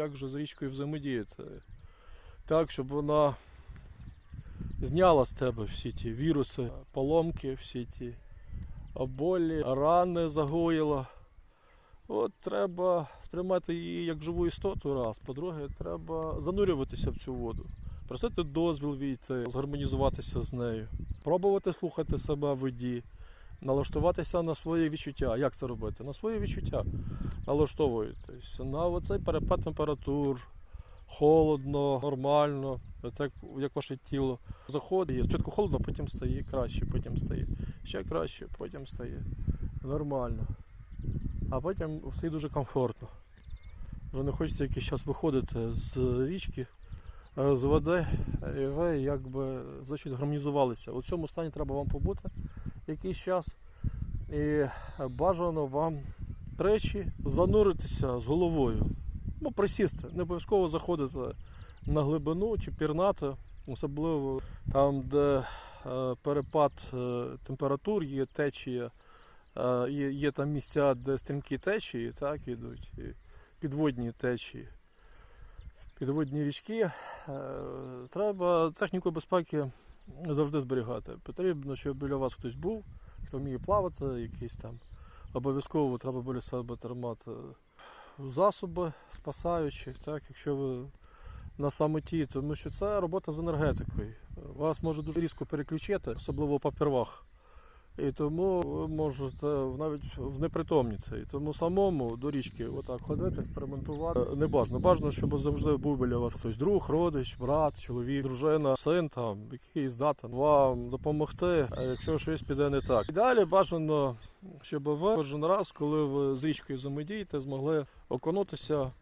Як же з річкою взаємодіяти? Так, щоб вона зняла з тебе всі ті віруси, поломки, всі ті болі, рани загоїла. От треба сприймати її як живу істоту раз. По-друге, треба занурюватися в цю воду, просити дозвіл війти, згармонізуватися з нею, пробувати слухати себе в воді, налаштуватися на свої відчуття. Як це робити? На свої відчуття налаштовуєтесь на оцей перепад температур, холодно, нормально, так як ваше тіло заходить. Спочатку холодно, потім стає краще, потім стає ще краще, потім стає нормально. А потім все дуже комфортно. Вже не хочеться якийсь час виходити з річки, з води, і ви якби за щось гармонізувалися. У цьому стані треба вам побути якийсь час. І бажано вам тричі зануритися з головою. Ну, присісти. Не обов'язково заходити на глибину чи пірнати, особливо там, де е, перепад е, температур, є течія, е, є, є там місця, де стрімкі течії, так, ідуть, і підводні течії. Підводні річки. Треба техніку безпеки завжди зберігати. Потрібно, щоб біля вас хтось був, хто вміє плавати, якийсь там. Обов'язково треба біля себе тримати засоби спасаючі, так, якщо ви на самоті, тому що це робота з енергетикою. Вас може дуже різко переключити, особливо по первах. І тому ви можете навіть знепритомніти. І тому самому до річки отак ходити, експериментувати не бажано. Бажано, щоб завжди був біля вас хтось друг, родич, брат, чоловік, дружина, син там, який здатен вам допомогти, якщо щось піде не так. І далі бажано, щоб ви кожен раз, коли ви з річкою взаємодієте, змогли окунутися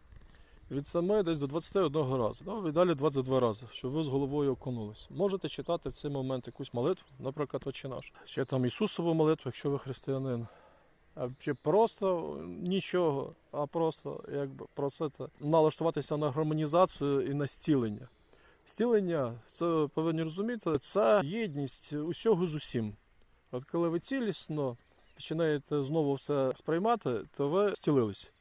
від 7 десь до 21 разу. Ну, і далі 22 рази, щоб ви з головою окунулись. Можете читати в цей момент якусь молитву, наприклад, «Отче наш. Ще там Ісусову молитву, якщо ви християнин. А чи просто нічого, а просто якби просити налаштуватися на гармонізацію і на зцілення. Зцілення, це повинні розуміти, це єдність усього з усім. От коли ви цілісно починаєте знову все сприймати, то ви зцілились.